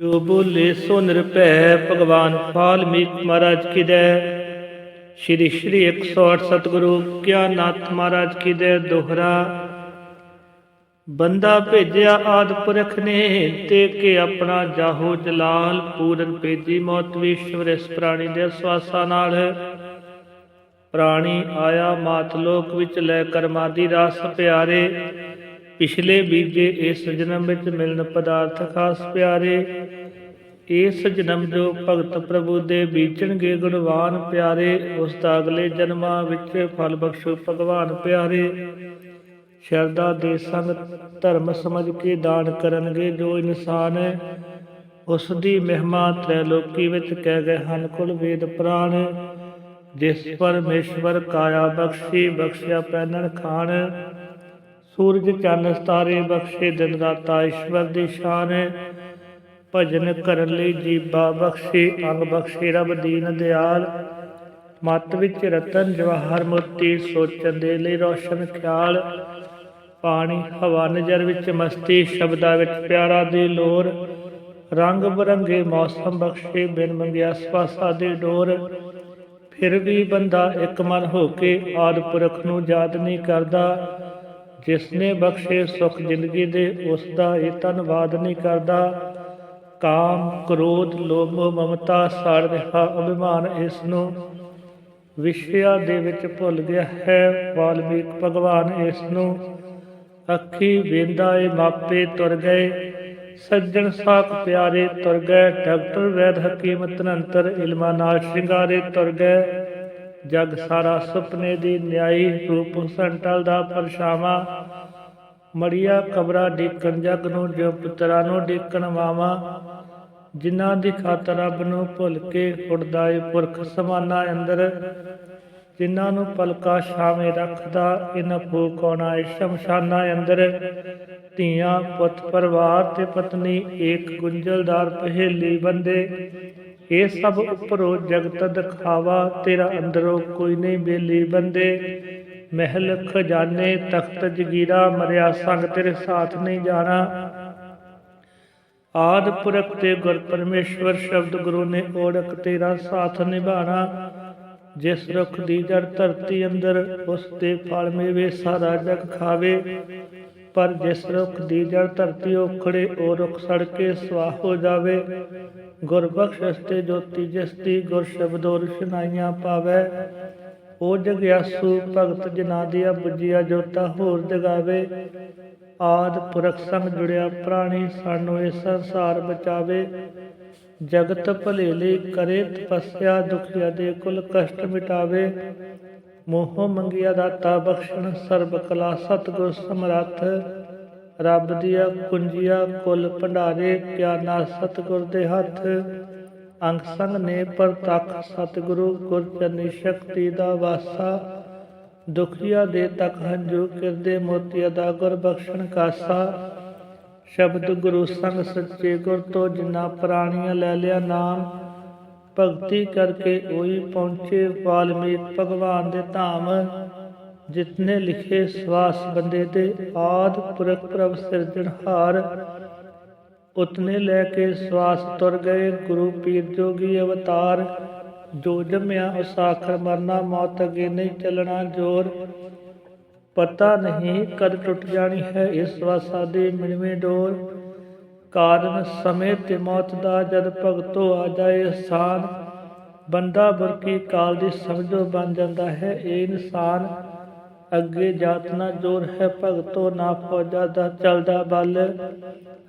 ਜੋ ਬੋਲੇ ਸੋ ਨਿਰਭੈ ਭਗਵਾਨ ਵਾਲਮੀਕ ਮਹਾਰਾਜ ਕੀ ਜੈ। ਸ਼੍ਰੀ ਸ਼੍ਰੀ 108 ਸਤਿਗੁਰੂ ਕਿਆ ਮਹਾਰਾਜ ਕੀ ਜੈ ਦੋਹਰਾ। ਬੰਦਾ ਭੇਜਿਆ ਆਦ ਪੁਰਖ ਨੇ ਤੇ ਕੇ ਆਪਣਾ ਜਾਹੋ ਜਲਾਲ ਪੂਰਨ ਭੇਜੀ ਮੌਤ ਵੀ ਈਸ਼ਵਰ ਇਸ ਪ੍ਰਾਣੀ ਦੇ ਸਵਾਸਾਂ ਨਾਲ। ਪ੍ਰਾਣੀ ਆਇਆ ਮਾਤ ਲੋਕ ਵਿੱਚ ਲੈ ਕਰਮਾਂ ਦੀ ਰਸ ਪਿਆਰੇ। ਪਿਛਲੇ ਬੀਜੇ ਇਸ ਜਨਮ ਵਿੱਚ ਮਿਲਨ ਪਦਾਰਥ ਖਾਸ ਪਿਆਰੇ, ਇਸ ਜਨਮ ਜੋ ਭਗਤ ਪ੍ਰਭੂ ਦੇ ਬੀਜਣਗੇ ਗੁਣਵਾਨ ਪਿਆਰੇ, ਉਸ ਦਾ ਅਗਲੇ ਜਨਮਾਂ ਵਿੱਚ ਫਲ ਬਖਸ਼ੋ ਭਗਵਾਨ ਪਿਆਰੇ। ਸ਼ਰਧਾ ਦੇ ਸੰਗ ਧਰਮ ਸਮਝ ਕੇ ਦਾਨ ਕਰਨਗੇ ਜੋ ਇਨਸਾਨ ਹੈ, ਉਸ ਦੀ ਮਹਿਮਾ ਤ੍ਰੈਲੋਕੀ ਵਿੱਚ ਕਹਿ ਗਏ ਹਨ, ਕੁਲ ਵੇਦ ਪ੍ਰਾਣ। ਜਿਸ ਪਰਮੇਸ਼ਵਰ ਕਾਇਆ ਬਖਸ਼ੀ, ਬਖਸ਼ਿਆ ਪੈਨਣ ਖਾਣ। ਸੂਰਜ ਚੰਨ ਸਤਾਰੇ ਬਖਸ਼ੇ, ਦਿਨ ਦਾਤਾ ਈਸ਼ਵਰ ਦੀ ਸ਼ਾਨ ਹੈ। ਭਜਨ ਕਰਨ ਲਈ ਜੀਬਾ ਬਖਸ਼ੇ, ਅੰਗ ਬਖਸ਼ੇ, ਰਬ ਦੀਨ ਦਿਆਲ। ਮਤ ਵਿੱਚ ਰਤਨ, ਜਵਾਹਰ ਮੋਤੀ ਸੋਚਣ ਦੇ ਲਈ ਰੋਸ਼ਨ ਖਿਆਲ। ਪਾਣੀ, ਹਵਾ, ਨਜ਼ਰ ਵਿੱਚ ਮਸਤੀ, ਸ਼ਬਦਾਂ ਵਿੱਚ ਪਿਆਰਾ ਦੀ ਲੋਰ। ਰੰਗ ਬਰੰਗੇ ਮੌਸਮ ਬਖਸ਼ੇ, ਬਿਨ ਮੰਗਿਆ ਸਵਾਸਾ ਦੇ ਡੋਰ। ਫਿਰ ਵੀ ਬੰਦਾ ਇੱਕ ਮਨ ਹੋ ਕੇ ਆਦ ਪੁਰਖ ਨੂੰ ਯਾਦ ਨਹੀਂ ਕਰਦਾ। ਜਿਸ ਨੇ ਬਖਸ਼ੇ ਸੁਖ ਜ਼ਿੰਦਗੀ ਦੇ ਉਸ ਦਾ ਇਹ ਧੰਨਵਾਦ ਨਹੀਂ ਕਰਦਾ। ਕਾਮ, ਕ੍ਰੋਧ, ਲੋਭ, ਮਮਤਾ ਸਾੜ ਰਿਹਾ ਅਭਿਮਾਨ ਇਸ ਨੂੰ ਵਿਸ਼ਿਆ ਦੇ ਵਿੱਚ ਭੁੱਲ ਗਿਆ ਹੈ। ਵਾਲਮੀਕ ਭਗਵਾਨ ਇਸ ਨੂੰ ਅੱਖੀ ਵੇਂਦਾ ਏ, ਮਾਪੇ ਤੁਰ ਗਏ। ਸੱਜਣ ਸਾਖ ਪਿਆਰੇ ਤੁਰ ਗਏ। ਡਾਕਟਰ ਵੈਦ ਹਕੀਮ ਤਨੰਤਰ ਇਲਮਾਂ ਨਾਲ ਸ਼ਿੰਗਾਰੇ ਤੁਰ ਗਏ। ਜਗ ਸਾਰਾ ਸੁਪਨੇ ਦੀ ਨਿਆਈ ਰੂਪ ਹੁਸਨ ਟਲਦਾ ਪਰਛਾਵਾਂ। ਮੜੀਆ ਕਬਰਾ ਡੇਕਣ ਜਗ ਨੂੰ ਜੋ ਪੁੱਤਰਾਂ ਨੂੰ ਡੇਕਣ ਮਾਵਾ ਜਿਨ੍ਹਾਂ ਦੀ ਖਾਤਰ ਰੱਬ ਨੂੰ ਭੁੱਲ ਕੇ ਉੜਦਾ ਏ ਪੁਰਖ ਸਮਾਨਾ ਅੰਦਰ। ਜਿਨ੍ਹਾਂ ਨੂੰ ਪਲਕਾ ਛਾਵੇਂ ਰੱਖਦਾ ਇਨ ਫੂਕ ਏ ਸ਼ਮਸ਼ਾਨਾ ਅੰਦਰ। ਧੀਆਂ, ਪੁੱਤ, ਪਰਿਵਾਰ ਤੇ ਪਤਨੀ, ਏਕ ਗੁੰਝਲਦਾਰ, ਪਹੇਲੀ ਬੰਦੇ। ਇਹ ਸਭ ਉੱਪਰੋਂ ਜਗਤ ਦਿਖਾਵਾ, ਤੇਰਾ ਅੰਦਰੋਂ ਕੋਈ ਨਹੀਂ ਬੇਲੀ ਬੰਦੇ। ਮਹਿਲ ਖਜ਼ਾਨੇ, ਤਖਤ ਜਗੀਰਾ, ਮਰਿਆ ਸੰਗ ਤੇਰੇ ਸਾਥ ਨਹੀਂ ਜਾਣਾ। ਆਦ ਪੁਰਖ ਤੇ ਗੁਰ ਪਰਮੇਸ਼ਵਰ ਸ਼ਬਦ ਗੁਰੂ ਨੇ ਓੜਕ ਤੇਰਾ ਸਾਥ ਨਿਭਾਣਾ। ਜਿਸ ਰੁੱਖ ਦੀ ਜੜ ਧਰਤੀ ਅੰਦਰ, ਉਸ ਦੇ ਫਲ ਮੇਵੇ, ਸਾਰਾ ਜਗ ਖਾਵੇ। ਪਰ ਜਿਸ ਰੁੱਖ ਦੀ ਜੜ ਧਰਤੀ ਉਖੜੇ, ਉਹ ਰੁੱਖ ਸੜ ਕੇ ਸਵਾਹ ਹੋ ਜਾਵੇ। ਗੁਰ ਬਖਸ਼ਿਸ਼ ਤੇ ਜੋਤੀ ਜਿਸ ਦੀ ਗੁਰ ਸ਼ਬਦੋ ਰੁਸ਼ਨਾਈਆਂ ਪਾਵੇ। ਉਹ ਜਗਿਆਸੂ ਭਗਤ ਜਨਾ ਦੀਆਂ ਬੁੱਝੀਆਂ ਜੋਤਾ ਹੋਰ ਜਗਾਵੇ। ਆਦ ਪੁਰਖ ਸੰਗ ਜੁੜਿਆ ਪ੍ਰਾਣੀ, ਸਾਨੂੰ ਇਹ ਸੰਸਾਰ ਬਚਾਵੇ। ਜਗਤ ਭਲੇ ਲਈ ਕਰੇ ਤਪੱਸਿਆ, ਦੁਖਿਆ ਦੇ ਕੁਲ ਕਸ਼ਟ ਮਿਟਾਵੇ। ਮੋਹ ਮੰਗਿਆ ਦਾਤਾ ਬਖਸ਼ਣ, ਸਰਬ ਕਲਾ ਸਤਿਗੁਰ ਸਮਰੱਥ। ਰੱਬ ਦੀਆਂ ਕੁੰਜੀਆਂ ਕੁਲ ਭੰਡਾਰੇ, ਪਿਆਨਾ ਸਤਿਗੁਰ ਦੇ ਹੱਥ। ਅੰਗ ਸੰਗ ਨੇ ਪ੍ਰਤੱਖ ਸਤਿਗੁਰੂ, ਗੁਰ ਚਰਨੀ ਸ਼ਕਤੀ ਦਾ ਵਾਸਾ। ਦੁਖੀਆ ਦੇ ਤਕ ਹੰਝੂ, ਕਿਰਦੇ ਮੋਤੀਆ ਦਾ ਗੁਰ ਬਖਸ਼ਣ ਕਾਸਾ। ਸ਼ਬਦ ਗੁਰੂ ਸੰਗ ਸੱਚੇ ਗੁਰ ਤੋਂ ਜਿਨਾ ਪ੍ਰਾਣੀਆਂ ਲੈ ਲਿਆ ਨਾਮ। ਭਗਤੀ ਕਰਕੇ ਉਹੀ ਪਹੁੰਚੇ ਵਾਲਮੀਕ ਭਗਵਾਨ ਦੇ ਧਾਮ। ਜਿਤਨੇ ਲਿਖੇ ਸਵਾਸ ਬੰਦੇ ਤੇ ਆਦ ਪੁਰਖ ਪ੍ਰਭ ਸਿਰਜਣਹਾਰ ਉਤਨੇ ਲੈ ਕੇ ਸਵਾਸ ਤੁਰ ਗਏ ਗੁਰੂ ਪੀਰ ਜੋਗੀ ਅਵਤਾਰ। ਜੋ ਜੰਮਿਆ ਉਸ ਆਖਰ ਮਰਨਾ ਮੌਤ ਅਗੇ ਨਹੀਂ ਚੱਲਣਾ ਜੋਰ। ਪਤਾ ਨਹੀਂ ਕਦ ਟੁੱਟ ਜਾਣੀ ਹੈ ਇਸ ਵਾਸਾ ਦੇ ਮਿਣਵੇਂ ਡੋਰ। ਕਾਰਨ ਸਮੇਂ ਤੇ ਮੌਤ ਦਾ ਜਦ ਭਗਤੋ ਆ ਜਾਏ ਆਸਾਨ ਬੰਦਾ ਬੁਰਕੀ ਕਾਲ ਦੀ ਸਮਝੋ ਬਣ ਜਾਂਦਾ ਹੈ ਇਹ ਇਨਸਾਨ। ਅੱਗੇ ਜਾਤ ਨਾ ਜੋਰ ਹੈ, ਭਗਤੋ ਨਾ ਫੌਜਾ ਦਾ ਚਲਦਾ ਬਲ।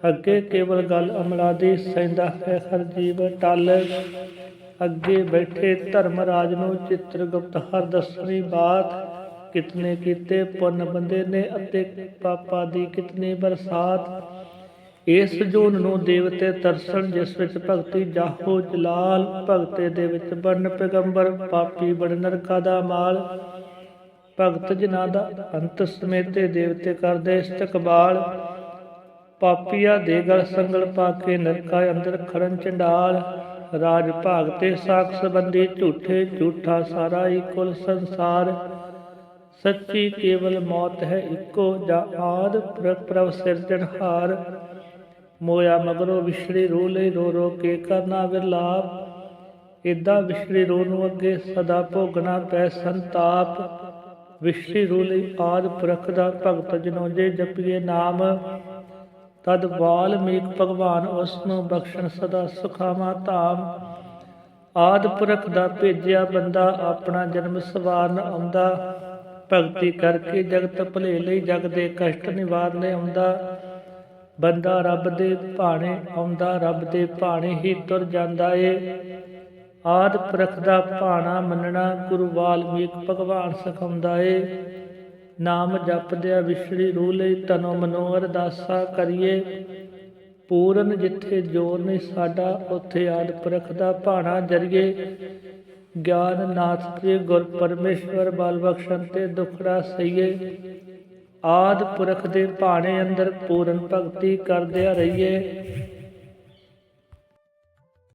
ਅੱਗੇ ਕੇਵਲ ਗੱਲ ਅਮਲਾ ਦੀ ਸੈਂਦਾ ਹੈ, ਹਰ ਜੀਵ ਟਲ। ਅੱਗੇ ਬੈਠੇ ਧਰਮਰਾਜ ਨੂੰ ਚਿੱਤਰਗੁਪਤ ਹਰ ਦੱਸਣੀ ਬਾਤ ਕਿਤਨੇ ਕੀਤੇ, ਪੁੰਨ ਬੰਦੇ ਨੇ ਅਤੇ ਪਾਪਾ ਦੀ ਕਿਤਨੀ ਬਰਸਾਤ। ਇਸ ਜੂਨ ਨੂੰ ਦੇਵਤੇ ਤਰਸਣ ਜਿਸ ਵਿੱਚ ਭਗਤੀ ਜਾਹੋ ਜਲਾਲ, ਭਗਤੇ ਦੇ ਵਿੱਚ ਬਣ ਪੈਗੰਬਰ, ਪਾਪੀ ਬਣ ਨਰਕਾ ਦਾ ਮਾਲ। ਭਗਤ ਜਨਾਂ ਦਾ ਅੰਤ ਸਮੇਤੇ ਦੇਵਤੇ ਕਰਦੇ ਇਸਤਕਬਾਲ ਪਾਪੀਆ ਦੇ ਗਲ ਸੰਗਲ ਪਾ ਕੇ ਨਰਕਾ ਅੰਦਰ ਖੜਨ ਚੰਡਾਲ, ਰਾਜ ਭਾਗ ਤੇ ਸਾਖ ਸੰਬੰਧੀ ਝੂਠੇ ਝੂਠਾ ਸਾਰਾ ਹੀ ਕੁਲ ਸੰਸਾਰ। ਸੱਚੀ ਕੇਵਲ ਮੌਤ ਹੈ ਇੱਕੋ ਜਾਂ ਆਦ ਪ੍ਰਭ ਸਿਰਜਣਹਾਰ ਮੋਇਆ ਮਗਰੋਂ ਵਿਛੜੀ ਰੋ ਲਈ ਰੋ ਰੋ ਕੇ ਕਰਨਾ ਵਿਰਲਾਪ। ਏਦਾਂ ਵਿਛੜੀ ਰੋ ਨੂੰ ਅੱਗੇ ਸਦਾ ਭੋਗਣਾ ਪੈ ਸੰਤਾਪ। ਵਿਛੜੀ ਰੋ ਆਦ ਪੁਰਖ ਦਾ ਭਗਤ ਜਨੋ ਜੇ ਜਪੀਏ ਨਾਮ। ਤਦ ਵਾਲਮੀਕ ਭਗਵਾਨ ਉਸ ਨੂੰ ਬਖਸ਼ਣ ਸਦਾ ਸੁਖਾਵਾਂ ਧਾਮ। ਆਦ ਪੁਰਖ ਦਾ ਭੇਜਿਆ ਬੰਦਾ ਆਪਣਾ ਜਨਮ ਸਵਾਰਨ ਆਉਂਦਾ। ਭਗਤੀ ਕਰਕੇ ਜਗਤ ਭਲੇ ਲਈ ਜਗ ਦੇ ਕਸ਼ਟ ਨਿਵਾਰਨੇ ਆਉਂਦਾ। ਬੰਦਾ ਰੱਬ ਦੇ ਭਾਣੇ ਆਉਂਦਾ, ਰੱਬ ਦੇ ਭਾਣੇ ਹੀ ਤੁਰ ਜਾਂਦਾ ਏ। ਆਦ ਪੁਰਖ ਦਾ ਭਾਣਾ ਮੰਨਣਾ ਗੁਰੂ ਵਾਲਮੀਕ ਭਗਵਾਨ ਸਿਖਾਉਂਦਾ ਏ। ਨਾਮ ਜਪਦਿਆਂ ਵਿਛੜੀ ਰੂਹ ਲਈ ਤਨੋ ਮਨੋ ਅਰਦਾਸਾ ਕਰੀਏ। ਪੂਰਨ ਜਿੱਥੇ ਜੋਰ ਨੇ ਸਾਡਾ, ਉੱਥੇ ਆਦ ਪੁਰਖ ਦਾ ਭਾਣਾ ਜਰੀਏ। ਗਿਆਨ ਨਾਥ ਤੇ ਗੁਰ ਪਰਮੇਸ਼ਵਰ ਬਲ ਬਖਸ਼ਣ ਤੇ ਦੁਖੜਾ ਸਈਏ ਆਦ ਪੁਰਖ ਦੇ ਭਾਣੇ ਅੰਦਰ ਪੂਰਨ ਭਗਤੀ ਕਰਦਿਆਂ ਰਹੀਏ।